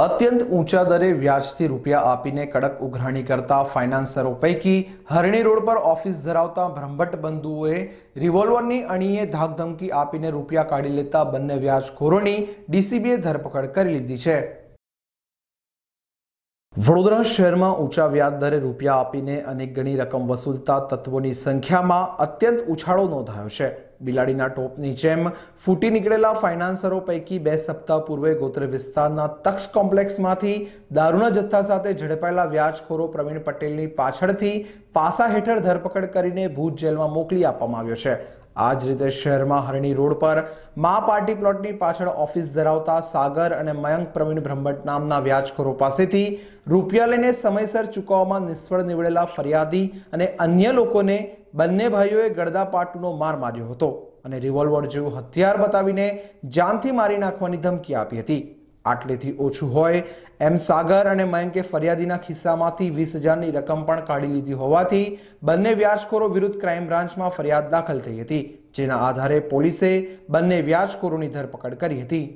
અત્યંત ઊંચા દરે વ્યાજથી રૂપિયા આપીને કડક ઉઘરાણી કરતા ફાઇનાન્સરો પૈકી હરણી રોડ પર ઓફિસ ધરાવતા બ્રહ્મભટ્ટ બંધુઓએ રિવોલ્વરની અણીએ ધાકધમકી આપીને રૂપિયા કાઢી લેતા બંને વ્યાજખોરોની ડીસીબીએ ધરપકડ કરી લીધી છે. વડોદરા શહેરમાં ઊંચા વ્યાજ દરે રૂપિયા આપીને અનેક ગણી રકમ વસૂલતા તત્વોની સંખ્યામાં અત્યંત ઉછાળો નોંધાયો છે. બિલાડીના ટોપની જેમ ફૂટી નીકળેલા ફાઇનાન્સરો પૈકી બે સપ્તાહ પૂર્વે ગોત્રે વિસ્તારના તક્ષ કોમ્પ્લેક્સમાંથી દારૂના જથ્થા સાથે ઝડપાયેલા વ્યાજખોરો પ્રવીણ પટેલની પાછળથી પાસા હેઠળ ધરપકડ કરીને ભૂત જેલમાં મોકલી આપવામાં આવ્યો છે. આ જ રીતે શહેરમાં હરણી રોડ પર મા પાર્ટી પ્લોટની પાછળ ઓફિસ ધરાવતા સાગર અને મયંક પ્રવીણ બ્રહ્મટ નામના વ્યાજખોરો પાસેથી રૂપિયા લઈને સમયસર ચૂકવવામાં નિષ્ફળ નીવડેલા ફરિયાદી અને અન્ય લોકોને બંને ભાઈઓએ ગળદાપાટુનો માર માર્યો હતો અને રિવોલ્વર જેવું હથિયાર બતાવીને જાનથી મારી નાખવાની ધમકી આપી હતી. આટલેથી ઓછું હોય. એમ સાગર અને મયંકે ફરિયાદીના ખિસ્સામાંથી વીસ હજારની રકમ પણ કાઢી લીધી હોવાથી બંને વ્યાજખોરો વિરુદ્ધ ક્રાઇમ બ્રાન્ચમાં ફરિયાદ દાખલ થઈ હતી, જેના આધારે પોલીસે બંને વ્યાજખોરોની ધરપકડ કરી હતી.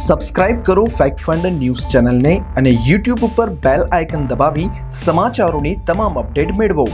સબસ્ક્રાઇબ કરો ફેક્ટ ફંડ ન્યૂઝ ચેનલને અને યુટ્યુબ ઉપર બેલ આઇકન દબાવી સમાચારોની તમામ અપડેટ મેળવો.